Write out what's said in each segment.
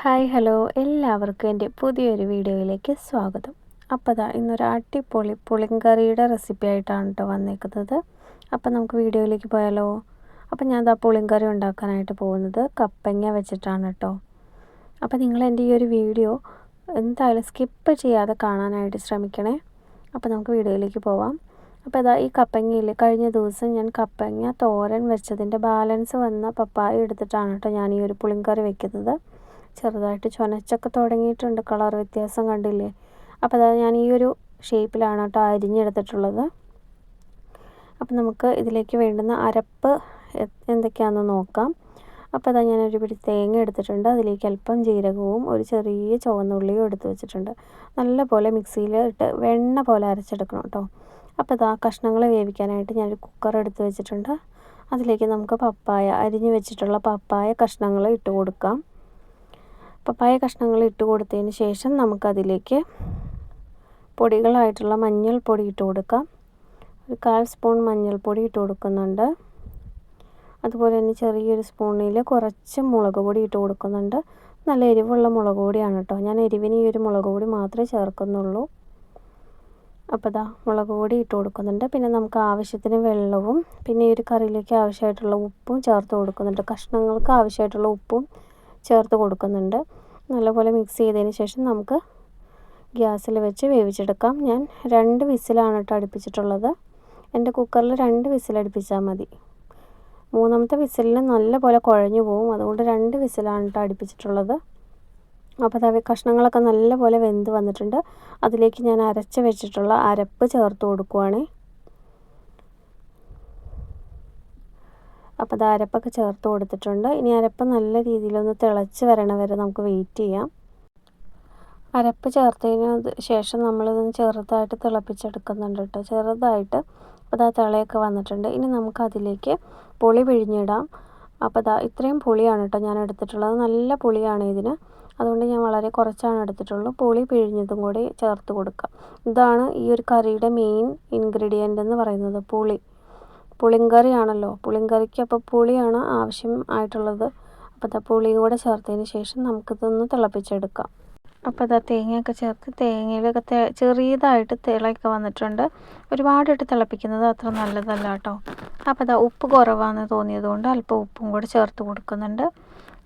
Hi hello. എല്ലാവർക്കും എന്റെ പുതിയൊരു വീഡിയോയിലേക്ക് സ്വാഗതം. അപ്പോൾ അതാ ഇന്നൊരു അടിപൊളി പുളിങ്കറിയുടെ റെസിപ്പി ആയിട്ടാണ് കേട്ടോ വന്നേക്കുന്നത്. അപ്പോൾ നമുക്ക് വീഡിയോയിലേക്ക് പോയാലോ? അപ്പോൾ ഞാൻ ഇതാ പുളിങ്കറി ഉണ്ടാക്കാനായിട്ട് പോകുന്നത് കപ്പങ്ങ വെച്ചിട്ടാണ് കേട്ടോ. അപ്പോൾ നിങ്ങൾ എന്റെ ഈ ഒരു വീഡിയോ എന്തായാലും സ്കിപ്പ് ചെയ്യാതെ കാണാനായിട്ട് ശ്രമിക്കണേ. അപ്പോൾ നമുക്ക് വീഡിയോയിലേക്ക് പോവാം. അപ്പോൾ ഇതാ ഈ കപ്പങ്ങയിൽ കഴിഞ്ഞ ദിവസം ഞാൻ കപ്പങ്ങ തോരൻ വെച്ചതിന്റെ ബാലൻസ് വന്ന പപ്പായ എടുത്തിട്ടാണ് കേട്ടോ ഞാൻ ഈ ഒരു പുളിങ്കറി വെക്കുന്നത്. ചെറുതായിട്ട് ചൊനച്ചൊക്കെ തുടങ്ങിയിട്ടുണ്ട്. കളർ വ്യത്യാസം കണ്ടില്ലേ? അപ്പോൾ അതാ ഞാൻ ഈ ഒരു ഷേപ്പിലാണ് കേട്ടോ അരിഞ്ഞെടുത്തിട്ടുള്ളത്. അപ്പം നമുക്ക് ഇതിലേക്ക് വേണ്ടുന്ന അരപ്പ് എന്തൊക്കെയാണെന്ന് നോക്കാം. അപ്പോൾ അതാ ഒരു പിടി തേങ്ങ എടുത്തിട്ടുണ്ട്. അതിലേക്ക് അല്പം ജീരകവും ഒരു ചെറിയ ചുവന്നുള്ളിയും എടുത്ത് വെച്ചിട്ടുണ്ട്. നല്ല പോലെ മിക്സിയിൽ ഇട്ട് വെണ്ണ പോലെ അരച്ചെടുക്കണം കേട്ടോ. അപ്പോൾ ഇതാ കഷ്ണങ്ങൾ വേവിക്കാനായിട്ട് ഞാനൊരു കുക്കർ എടുത്ത് വെച്ചിട്ടുണ്ട്. അതിലേക്ക് നമുക്ക് പപ്പായ അരിഞ്ഞു വെച്ചിട്ടുള്ള പപ്പായ കഷ്ണങ്ങൾ ഇട്ട് കൊടുക്കാം. പപ്പായ കഷ്ണങ്ങൾ ഇട്ട് കൊടുത്തതിന് ശേഷം നമുക്കതിലേക്ക് പൊടികളായിട്ടുള്ള മഞ്ഞൾപ്പൊടി ഇട്ട് കൊടുക്കാം. ഒരു കാൽ സ്പൂൺ മഞ്ഞൾപ്പൊടി ഇട്ട് കൊടുക്കുന്നുണ്ട്. അതുപോലെ തന്നെ ചെറിയൊരു സ്പൂണിൽ കുറച്ച് മുളക് പൊടി ഇട്ട് കൊടുക്കുന്നുണ്ട്. നല്ല എരിവുള്ള മുളക് പൊടിയാണ് കേട്ടോ. ഞാൻ എരിവിന് ഈ ഒരു മുളക് പൊടി മാത്രമേ ചേർക്കുന്നുള്ളൂ. അപ്പോൾ ഇതാ മുളക് പൊടി ഇട്ട് കൊടുക്കുന്നുണ്ട്. പിന്നെ നമുക്ക് ആവശ്യത്തിന് വെള്ളവും പിന്നെ ഈ ഒരു കറിയിലേക്ക് ആവശ്യമായിട്ടുള്ള ഉപ്പും ചേർത്ത് കൊടുക്കുന്നുണ്ട്. കഷ്ണങ്ങൾക്ക് ആവശ്യമായിട്ടുള്ള ഉപ്പും ചേർത്ത് കൊടുക്കുന്നുണ്ട്. നല്ലപോലെ മിക്സ് ചെയ്തതിന് ശേഷം നമുക്ക് ഗ്യാസിൽ വെച്ച് വേവിച്ചെടുക്കാം. ഞാൻ രണ്ട് വിസിലാണ് കേട്ടോ അടുപ്പിച്ചിട്ടുള്ളത്. എന്റെ കുക്കറിൽ രണ്ട് വിസിലടുപ്പിച്ചാൽ മതി. മൂന്നാമത്തെ വിസിലിൽ നല്ലപോലെ കുഴഞ്ഞു പോകും അതുകൊണ്ട് രണ്ട് വിസിലാണ് കേട്ടോ അടുപ്പിച്ചിട്ടുള്ളത്. അപ്പോൾ തവ കഷ്ണങ്ങളൊക്കെ നല്ലപോലെ വെന്ത് വന്നിട്ടുണ്ട്. അതിലേക്ക് ഞാൻ അരച്ച് വെച്ചിട്ടുള്ള അരപ്പ് ചേർത്ത് കൊടുക്കുവാണേ. അപ്പോൾ അത് അരപ്പൊക്കെ ചേർത്ത് കൊടുത്തിട്ടുണ്ട്. ഇനി അരപ്പ് നല്ല രീതിയിലൊന്ന് തിളച്ച് വരണ വരെ നമുക്ക് വെയിറ്റ് ചെയ്യാം. അരപ്പ് ചേർത്തതിന് ശേഷം നമ്മളിതൊന്ന് ചെറുതായിട്ട് തിളപ്പിച്ചെടുക്കുന്നുണ്ട് കേട്ടോ ചെറുതായിട്ട് അപ്പോൾ ആ തിളയൊക്കെ വന്നിട്ടുണ്ട്. ഇനി നമുക്ക് അതിലേക്ക് പുളി പിഴിഞ്ഞിടാം. അപ്പോൾ അതാ ഇത്രയും പുളിയാണ് കേട്ടോ ഞാൻ എടുത്തിട്ടുള്ളത്. നല്ല പുളിയാണ് ഇതിന്. അതുകൊണ്ട് ഞാൻ വളരെ കുറച്ചാണ് എടുത്തിട്ടുള്ളൂ. പുളി പിഴിഞ്ഞതും കൂടി ചേർത്ത് കൊടുക്കുക ഇതാണ് ഈ ഒരു കറിയുടെ മെയിൻ ഇൻഗ്രീഡിയന്റ് എന്ന് പറയുന്നത് പുളി. പുളിങ്കറിയാണല്ലോ. പുളിങ്കറിക്ക് അപ്പോൾ പുളിയാണ് ആവശ്യം ആയിട്ടുള്ളത്. അപ്പോൾ ഇതാ പുളിയും കൂടെ ചേർത്തതിന് ശേഷം നമുക്കിതൊന്ന് തിളപ്പിച്ചെടുക്കാം. അപ്പോൾ ഇതാ തേങ്ങയൊക്കെ ചേർത്ത് തേങ്ങയിലൊക്കെ ചെറിയതായിട്ട് തിളയൊക്കെ വന്നിട്ടുണ്ട്. ഒരുപാടിട്ട് തിളപ്പിക്കുന്നത് അത്ര നല്ലതല്ല കേട്ടോ. അപ്പോൾ അതാ ഉപ്പ് കുറവാണെന്ന് തോന്നിയതുകൊണ്ട് അല്പം ഉപ്പും കൂടെ ചേർത്ത് കൊടുക്കുന്നുണ്ട്.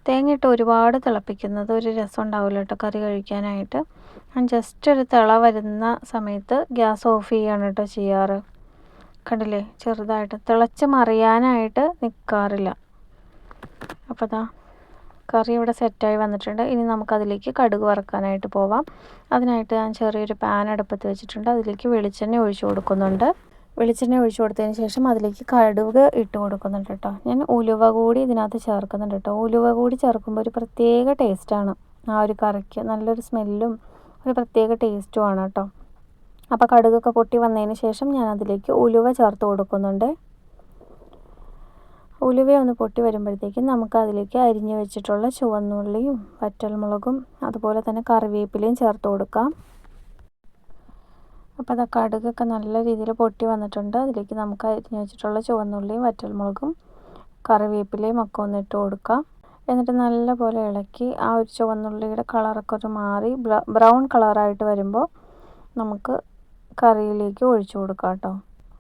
തേങ്ങ ഇട്ട് ഒരുപാട് തിളപ്പിക്കുന്നത് ഒരു രസം ഉണ്ടാവില്ല കേട്ടോ കറി കഴിക്കാനായിട്ട്. ഞാൻ ജസ്റ്റ് ഒരു തിള വരുന്ന സമയത്ത് ഗ്യാസ് ഓഫ് ചെയ്യാണ് കേട്ടോ ചെയ്യാറ്. കണ്ടില്ലേ? ചെറുതായിട്ട്. തിളച്ച് മറിയാനായിട്ട് നിൽക്കാറില്ല അപ്പോൾ അതാ കറി ഇവിടെ സെറ്റായി വന്നിട്ടുണ്ട്. ഇനി നമുക്കതിലേക്ക് കടുക് വറുക്കാനായിട്ട് പോവാം. അതിനായിട്ട് ഞാൻ ചെറിയൊരു പാൻ അടുപ്പത്ത് വെച്ചിട്ടുണ്ട്. അതിലേക്ക് വെളിച്ചെണ്ണ ഒഴിച്ചു കൊടുക്കുന്നുണ്ട്. വെളിച്ചെണ്ണ ഒഴിച്ചു കൊടുത്തതിന് ശേഷം അതിലേക്ക് കടുക് ഇട്ട് കൊടുക്കുന്നുണ്ട് കേട്ടോ. ഞാൻ ഉലുവ കൂടി ഇതിനകത്ത് ചേർക്കുന്നുണ്ട് കേട്ടോ. ഉലുവ കൂടി ചേർക്കുമ്പോൾ ഒരു പ്രത്യേക ടേസ്റ്റാണ് ആ ഒരു കറിക്ക് നല്ലൊരു സ്മെല്ലും ഒരു പ്രത്യേക ടേസ്റ്റുമാണ് കേട്ടോ. അപ്പോൾ കടുകൊക്കെ പൊട്ടി വന്നതിന് ശേഷം ഞാൻ അതിലേക്ക് ഉലുവ ചേർത്ത് കൊടുക്കുന്നുണ്ട്. ഉലുവ ഒന്ന് പൊട്ടി വരുമ്പോഴത്തേക്കും നമുക്ക് അതിലേക്ക് അരിഞ്ഞു വെച്ചിട്ടുള്ള ചുവന്നുള്ളിയും വറ്റൽമുളകും അതുപോലെ തന്നെ കറിവേപ്പിലയും ചേർത്ത് കൊടുക്കാം. അപ്പോൾ അത് കടുകൊക്കെ നല്ല രീതിയിൽ പൊട്ടി വന്നിട്ടുണ്ട്. അതിലേക്ക് നമുക്ക് അരിഞ്ഞു വെച്ചിട്ടുള്ള ചുവന്നുള്ളിയും വറ്റൽമുളകും കറിവേപ്പിലയും ഒക്കെ ഒന്ന് ഇട്ട് കൊടുക്കാം. എന്നിട്ട് നല്ലപോലെ ഇളക്കി ആ ഒരു ചുവന്നുള്ളിയുടെ കളറൊക്കെ ഒരു മാറി ബ്രൗൺ കളറായിട്ട് വരുമ്പോൾ നമുക്ക് കറിയിലേക്ക് ഒഴിച്ചു കൊടുക്കാം കേട്ടോ.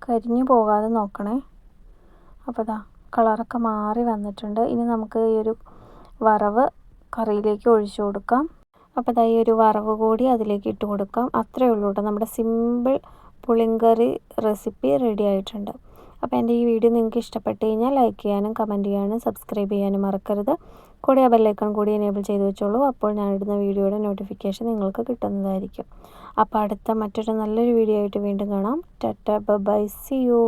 കരിഞ്ഞു പോകാതെ നോക്കണേ. അപ്പോൾ ഇതാ കളറൊക്കെ മാറി വന്നിട്ടുണ്ട്. ഇനി നമുക്ക് ഈ ഒരു വറവ് കറിയിലേക്ക് ഒഴിച്ചു കൊടുക്കാം. അപ്പോൾ ഇതാ ഈ ഒരു വറവ് കൂടി അതിലേക്ക് ഇട്ട് കൊടുക്കാം. അത്രയേ ഉള്ളൂ കേട്ടോ. നമ്മുടെ സിമ്പിൾ പുളിങ്കറി റെസിപ്പി റെഡി ആയിട്ടുണ്ട്. അപ്പോൾ എന്റെ ഈ വീഡിയോ നിങ്ങൾക്ക് ഇഷ്ടപ്പെട്ട് കഴിഞ്ഞാൽ ലൈക്ക് ചെയ്യാനും കമന്റ് ചെയ്യാനും സബ്സ്ക്രൈബ് ചെയ്യാനും മറക്കരുത്. കൂടെ ആ ബെല്ലൈക്കൺ കൂടി എനേബിൾ ചെയ്ത് വെച്ചോളൂ. അപ്പോൾ ഞാൻ ഇടുന്ന വീഡിയോയുടെ നോട്ടിഫിക്കേഷൻ നിങ്ങൾക്ക് കിട്ടുന്നതായിരിക്കും. അപ്പോൾ അടുത്ത മറ്റൊരു നല്ലൊരു വീഡിയോ ആയിട്ട് വീണ്ടും കാണാം. Tata by C U